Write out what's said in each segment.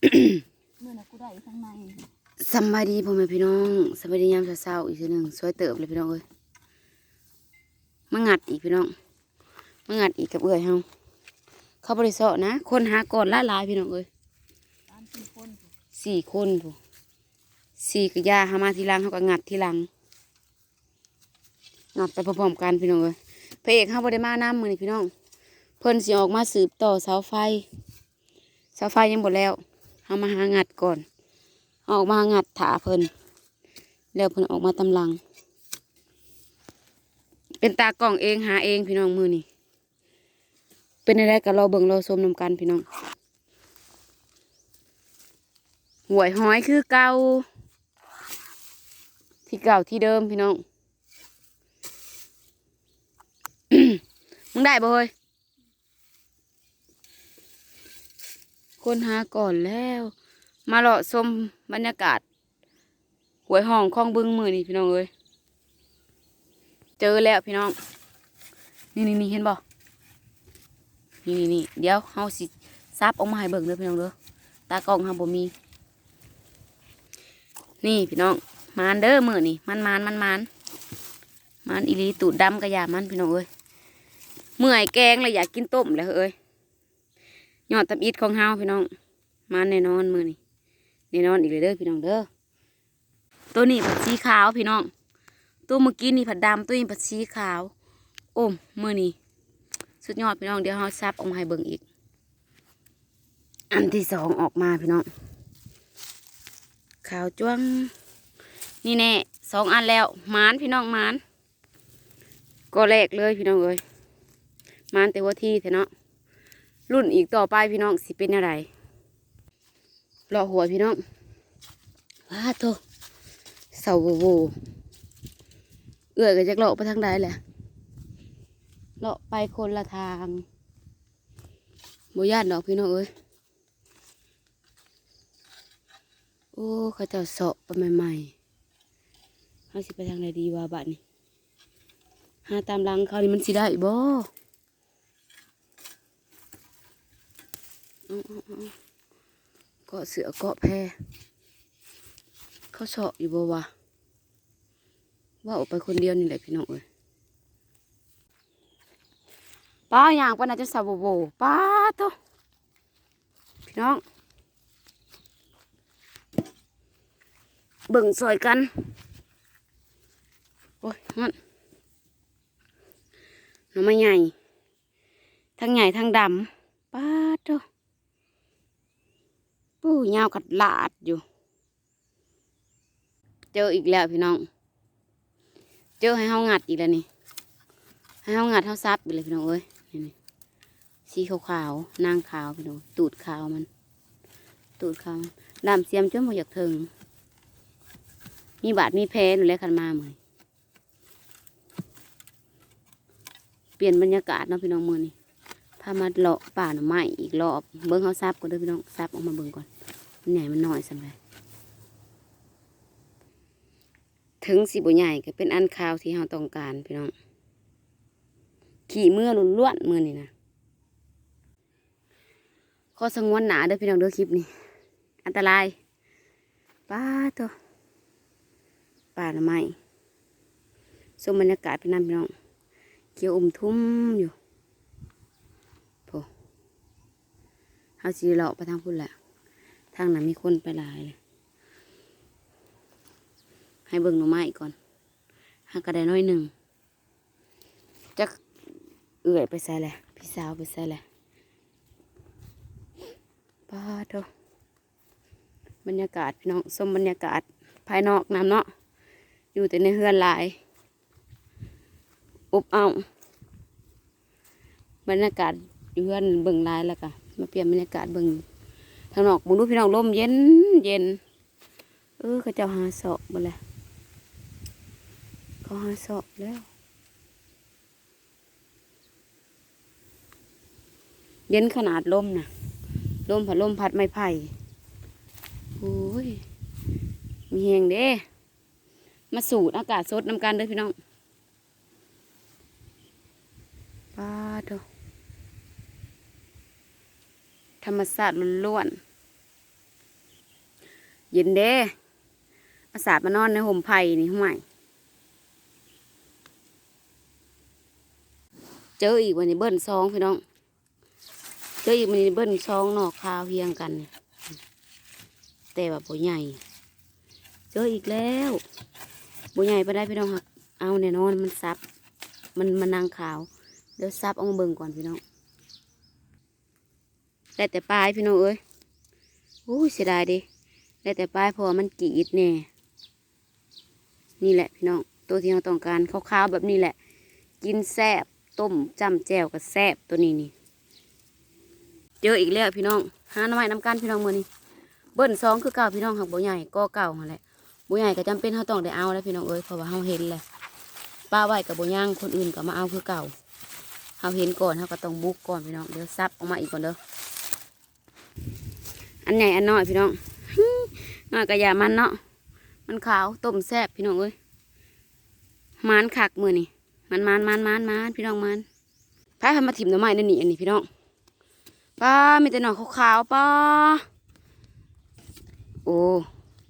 เมื่อนะกูได้ข้างในสบายดีพ่อแม่พี่น้องสบายดียามเช้าๆอีกทีหนึ่งสวยเติบเลยพี่น้องเอ้ยมางัดอีกพี่น้องมางัดอีกกับเอื้อยเฮาเขาบริสุทนะ คนหาก่อนละลายพี่น้องเอ้ยสี่คนถูกสี่คนผู้สี่กระยาหามาทีหลังเขาก็งัดทีหลังงัดไปพร้อมๆกันพี่น้องเอ้ยพระเอกเขาบริมาน้ำมือนี่พี่น้อง เพิ่นสิออกมาสืบต่อเสาไฟ เสาไฟยังหมดแล้ว เขามาหางัดก่อนออกมางัดถาเพิ่นแล้วเพิ่นออกมาตำลัง เป็นตากล้องเองหาเองพี่น้องมือนี่เป็นอะไรกับเราเบิ่งเราชมนำกันพี่น้องหวยห้อยคือเก่าที่เก่าที่เดิมพี่น้องมึงได้บ่เฮ้ย คนหาก่อนแล้ว มาเลาะชมบรรยากาศหวยห้องคลองบึงมือนี่พี่น้องเอ้ยเจอแล้วพี่น้อง นี่นี่นี่เห็นบ่นี่นี่นี่เดี๋ยวเฮาสิซับออกมาให้เบิ่งเด้อพี่น้องเด้อตากล้องเฮาบ่มี นี่พี่น้องมานเด้อมือนี่มันมานมันมานมันอีลีตูดดำกระยามันพี่น้องเอ้ยเมื่อยแกงเลยอยากกินต้มเลยเอ้ย ยอดตับอิดของเฮาพี่น้องมาแน่นอนมือนี่แน่นอนอีกเลยเด้อพี่น้องเด้อตัวนี้ผัดสีขาวพี่น้อง ตัวเมื่อกี้นี่ผัดดำตัวนี้ผัดสีขาวโอ้มมือนี่สุดยอดพี่น้องเดี๋ยวเฮาซับออกมาให้เบิ่งอีก อันที่สองออกมาพี่น้องขาวจ้วง นี่แน่สองอันแล้วมานพี่น้องมานก็แรกเลยพี่น้องเอ้ยมานแต่ว่าที่เถอะเนาะ รุ่นอีกต่อไปพี่น้องสิเป็นอะไรรอหัวพี่น้องว้าโตเสาโวโวเอื้อยก็จะเลาะไปทางใดแหละเลาะไปคนละทางโบญาติดอกพี่น้องเอ้ยโอ้เขาจะเสาะไปใหม่ๆเขาสิไปทางไหนดีวะบัดนี้หาตามหลังเขานี่มันสิได้บ่ เกาะเสือเกาะแพเขาเสาะอยู่บ่วะว่าออกไปคนเดียวนี่แหละพี่น้องเอ้ยป้าอย่างป้าน่าจะสาวโบป้าโตพี่น้อง เบิ่งซอยกัน โอ้ยมันน่อไม้ใหญ่ ทั้งใหญ่ทั้งดำป้าโต ปู้ยาวกัดลาดอยู่ เจออีกแล้วพี่น้อง เจอให้เฮางัดอีกแล้วนี่ ให้เฮางัดเฮาซับอีกเลยพี่น้องเอ้ยนี่สีขาวขาวนางขาวพี่น้อง ตูดขาวมัน ตูดขาวมันดำเสียมจนบ่อยากถึง มีบาดมีแพ้หนูเลยคันมาเหมือนเปลี่ยนบรรยากาศเนาะพี่น้องมือนี่พามาเลาะป่าหน่อไม้อีกรอบ เบิ้งเขาซับก่อนเด้อพี่น้องซับออกมาเบิ้งก่อน มันใหญ่มันน้อยสำหรับถึงสิบใหญ่ก็เป็นอันข่าวที่เราต้องการพี่น้อง ขี่เมื่อล้วนมือนี่นะข้อสงวนหนาเด้อพี่น้องเด้อคลิปนี้ อันตรายป้าตัวป่าหน่อไม้ชมบรรยากาศพี่น้องพี่น้องเขียวอุ่มทุ่มอยู่เฮาสิเลาะไปทางพุ่นแหละางนั้นมีคนไปหลายเลยให้เบิ่งหน่อไม้ก่อนหากระไดน้อยหนึ่งจักเอื่อยไปใส่แหละพี่สาวไปใส่แหละป้าโตบรรยากาศพี่น้องชมบรรยากาศภายนอกน้ำเนาะอยู่แต่ในเฮือนหลายอุบเอาบรรยากาศอยู่เฮือนเบิ่งลายแล้วก็มาเปลี่ยนบรรยากาศเบิ่ง ทางนอกมึงดูพี่น้องลมเย็นเย็น เออเขาเจ้าหาเสอบมาแล้วเขาหาเสอบแล้ว เย็นขนาดลมนะลมผัดลมพัดไม้ไผ่โอ้ย มีแหงเด้มาสูดอากาศสดน้ำกันเด้อพี่น้องป้าดอ ธรรมศาสตร์ล้วนๆเย็นเด้อาสามานอนในห่มไผ่นี่ห่วยเจออีกวันนี้เบิ้ลซองพี่น้อง เจออีกวันนี้เบิ้ลซองหนอกคาวเฮียงกันนี่แต่ว่าบ่ใหญ่ เจออีกแล้วบ่ใหญ่ไปได้พี่น้องครับเอาแน่นอนมันซับ มันมันนางขาว เดี๋ยวซับเอามาเบิ่งก่อนพี่น้อง ได้แต่ปลายพี่น้องเอ้ยโอ้ยเสียดายเดิได้แต่ปลายเพราะมันกรีดแน่นี่แหละพี่น้องตัวที่เราต้องการขาวๆแบบนี้แหละ กินแซ่บต้มจำแจ่วกับแซ่บตัวนี้นี่เจออีกแล้วพี่น้องหาหน่อไม้น้ำกันพี่น้องมือนี้เบิ้ลสองคือเก่าพี่น้องหักบ่ใหญ่ก็เก่าหันแหละบ่ใหญ่ก็จำเป็นเขาต้องได้เอาแล้วพี่น้องเอ้ยเพราะว่าเขาเห็นแหละป้าไหวกับบ่ย่างคนอื่นก็มาเอาคือเก่าเขาเห็นก่อนเขาก็ต้องบุกก่อนพี่น้องเดี๋ยวซับออกมาอีกก่อนเด้อ อันใหญ่อันน้อยพี่น้องน้อยกระยามันเนาะมันขาวต้มแซ่บพี่น้องเอ้ยมันคักมือนี่มันมันมันมันมันพี่น้องมันพายมาถิ่มหน่อไม้นั่นนี่อันนี้พี่น้องป้ามีแต่หนอนขาวๆป้าโอ้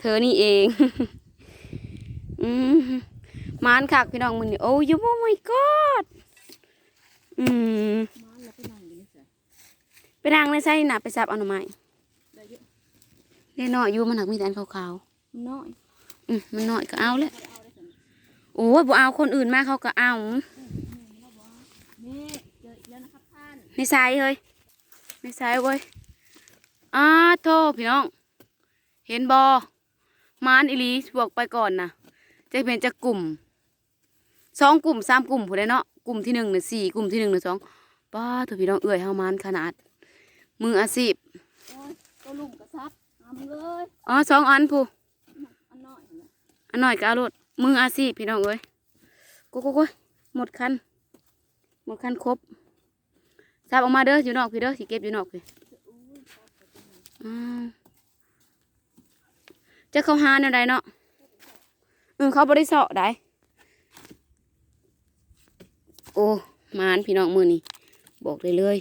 เธอนี่เองอืมมานคักพี่น้องมึงนี่โอ้ยโอ้ my god อืมมาแล้วไปนั่งอยู่นี่เสียไปนางในไส้น่ะไปซับเอาหน่อไม้ได้เยอะ เล่นน้อยอยู่มันหักมีแต่อันขาวน้อยๆอืมมันน้อยก็เอาแหละเอาได้สิโอ้ยบ่เอาคนอื่นมาเขาก็เอานี่เจออีกแล้วนะครับท่านในไส้เฮ้ยในไส้เว้ยอ้าโทษพี่น้อง เห็นบอมานอีหลีบอกไปก่อนนะจะเป็นจะกลุ่มสองกลุ่มสามกลุ่มผู้ใดเนาะกลุ่มที่หนึ่งเนี่ยสี่กลุ่มที่หนึ่งเนี่ยสองป้าตัวพี่น้องเอื่อยเฮามานขนาด มืออาชีพโอ้ยตัวลุมกระซับ เอามาเลยอ๋อสองอันผู้อันน้อยนะอันหน่อยก็เอารถมืออาชีพพี่น้องเอ้ยกูกูกูหมดคันหมดคันครบซับออกมาเด้ออยู่นอกพี่เด้อสิเก็บอยู่นอกพี่อ้าวจะเข้าหาแนวใดเนาะเออเขาบริสอได้โอ้มานพี่น้องมือนี่บอกเลยเลย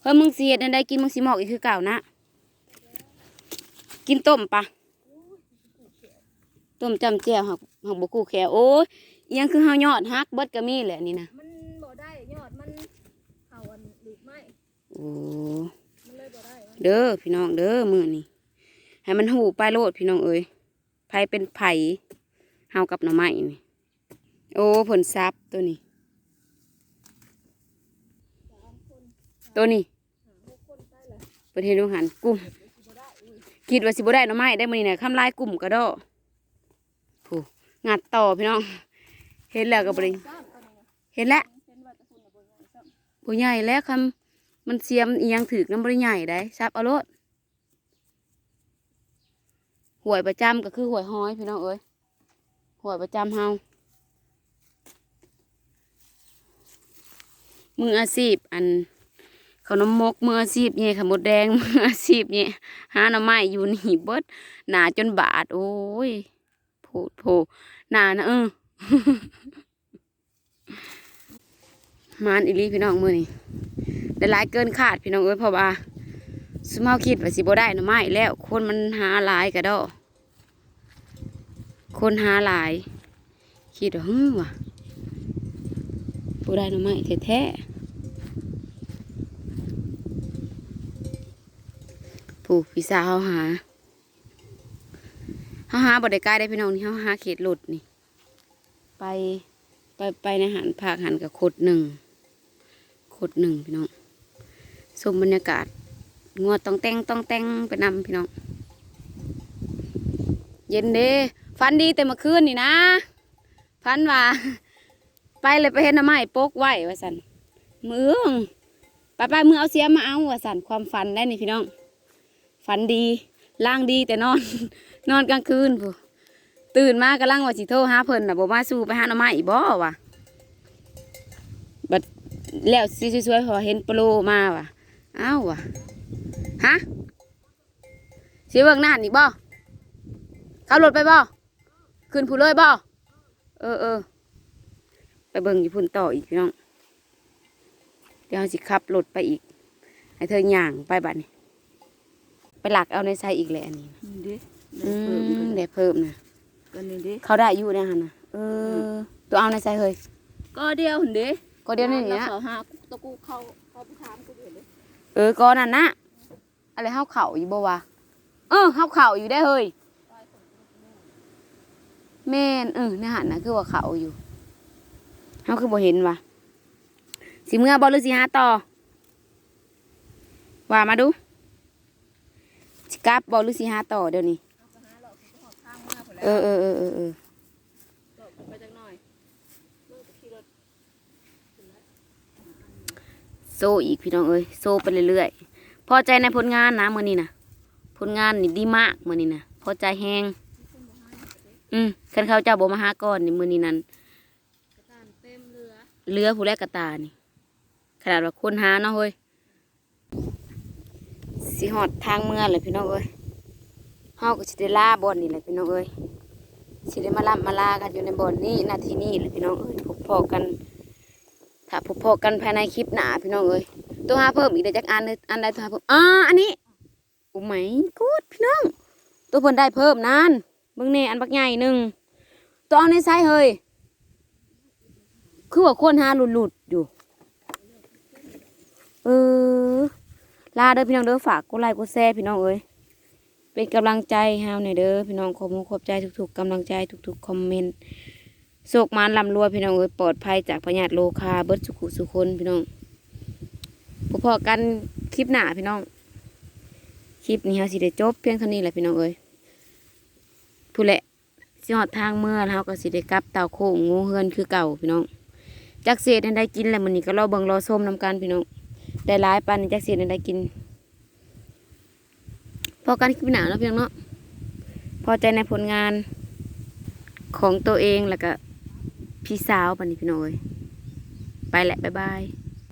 เฮ้ยมึงเสียดอันใดกินมึงสิหมอกอีกคือเก่านะ กินต้มปะต้มจำเจียวหักหักบกูแขวโอ้ยอิหยังคือเฮายอดฮักเบิดก็มีแหละนี่นะมันบ่ได้ยอดมันเข่าอันหลีกไม้โอ้มันเลยบ่ได้เด้อพี่น้องเด้อมือนี่ให้มันหูไปโลดพี่น้องเอ้ยไผเป็นไผเฮากับหน่อไม้นี่โอ้ผลซับตัวนี้ ตัวนี้หกคนได้เลยประเทศโรงหันกลุ่ม คิดว่าสิบ่ได้หน่อไม้ได้มื้อนี้น่ะคำลายกลุ่มก็ดอผู้งัดต่อพี่น้อง เห็นแล้วก็บ่ได้เห็นแล้วเห็นว่าจะคุณน่ะบ่ใหญ่ซ้ใหญ่แล้วคำมันเสียมอีหยังถือน้ำบ่ได้ใหญ่ได้ซับเอาโลดหวยประจำก็คือหวยห้อยพี่น้องเอ้ยหวยประจำเฮามืออาชีพอัน ขนมมกมืออาชีพเนี่ยขมดแดงมืออาชีพเนี่ยหาหน่อไม้อยู่นี่เบิดหนาจนบาด โอ้ยโผดโผหนานะเออมานอีหลีพี่น้องมือนี่ได้หลายเกินคาดพี่น้องเอ้ยพราะว่าสมเฮาคิดว่าสิบ่ได้หน่อไม้แล้ว คนมันหาหลายกระดอคนหาหลาย คิดว่าฮึว่ะบ่ได้หน่อไม้แท้ๆ ผู้พี่สาวเฮาหาเฮาหาบ่ได้ใกล้ได้พี่น้องนี่เฮาหาเขตหลุดนี่ ไปไปไปในหันภาคหันกับขดหนึ่งขดหนึ่งพี่น้องชมบรรยากาศงัวต้องแต่งต้องแต่งไปนำพี่น้อง เย็นเด้ฟันดีแต่เมื่อคืนนี่นะฟันว่า ไปเลยไปเห็นน้ำไม้ปกไหวว่าสันมืองไปไปมือเอาเสียมาเอาว่าสันความฝันได้นี่พี่น้อง ฝันดีล่างดีแต่นอน นอนกลางคืนผู้ตื่นมากำลังว่าสิโทรหาเพิ่นน่ะบ่มาสู้ไปหาหน่อไม้อีบ่วะบัดแล้วสิสวยๆพอเห็นโปรมาว่ะอ้าวว่ะฮะสิเบิ่งหน้าอีบ่ขับรถไปบ่ขึ้นผู้เลยบ่เออเออไปเบิ่งอยู่พุ่นต่ออีกพี่น้องเดี๋ยวสิขับรถไปอีกให้เธอย่างไปบัดนี้ ไปหลักเอาในไซอีกแหละอันนี้นี่ดิอืได้เพิ่มมกันเดี๋ยวเพิ่มนะก็นี่ดิเขาได้อยู่เนี่ยฮะนะเออตัวเอาในไซเฮ้ยก็เดียวหุ่นดิก็เดียวนี่นี่แล้นะเขาหาตะกูเขาเขาไปถามกูอยู่เลยเออก็นั่นนะอะไรเฮาเข่าอยู่บ่วะเออเฮาเข่าอยู่ได้เฮ้ยแม่นเออในหันนะคือว่าเข่าอยู่เฮาคือบ่เห็นวะสิเมื่อบ่หรือสิหาต่อว่ามาดู สิกลับบ่หรือสิหาต่อเดี๋ยวนี้เอาไปหาเราเขาก็หอบข้างมาพอแล้วเออเออเออเออเออก็ไปจักหน่อยมึงก็ขี่รถโซอีกพี่น้องเอ้ยโซไปเรื่อยๆพอใจในผลงานนะมื้อนี้นะผลงานนี่ดีมากมื้อนี้นะพอใจแฮงอืมคันเขาเจ้าบ่มาหาก่อนนี่มื้อนี้นั้นกระตานเต็มเรือเรือผู้แรกกระตานี่ ขนาดว่าคนหาเนาะเฮ้ย สิหอดทางเมืองเลยพี่น้องเอ้ยเฮาก็สิได้ลาบ่อนนี่แหละพี่น้องเอ้ยสิได้มาล่ำมาลากันอยู่ในบ่อนนี้นาทีนี้เลยพี่น้องเอ้ยพบพอกัน ถ้าพบพอกันภายในคลิปหน้าพี่น้องเอ้ยตัวหาเพิ่มอีกได้จักอันอันใดตัวหาเพิ่มอ่าอันนี้โอ้ไหมกูดพี่น้อง ตัวเพิ่นได้เพิ่มนานเบิ่งแน่อันบักใหญ่หนึ่งตัวเอาในไซส์เฮ้ยคือว่าคนหาหลุดๆอยู่ เออ ลาเด้อพี่น้องเด้อฝากกดไลค์กดแชร์พี่น้องเอ้ยเป็นกำลังใจเฮาหน่อยเด้อพี่น้องขอบคุณขอบใจทุกๆกำลังใจทุกๆคอมเมนต์โศกมานลำรวยพี่น้องเอ้ยปลอดภัยจากพยาธิโลคาเบิร์ดสุขุสุคนพี่น้องพอๆกันคลิปหน้าพี่น้อง คลิปนี้เฮาสิได้จบเพียงเท่านี้แหละพี่น้องเอ้ยผู้แหละสิฮอดทางเมื่อแล้วเฮาก็สิได้กลับเต่าโค้งงูเฮือนคือเก่าพี่น้องจักเศษได้กินแล้วมื้อนี้ก็รอเบิ่งรอส้มนำกันพี่น้อง ได้หลายปานนี้จักสีในได้กิน พอการคลิปหนาแล้วเพียงเนาะพอใจในผลงานของตัวเองแล้วก็พี่สาวปานนี้พี่น้อยไปแหละบ๊ายบาย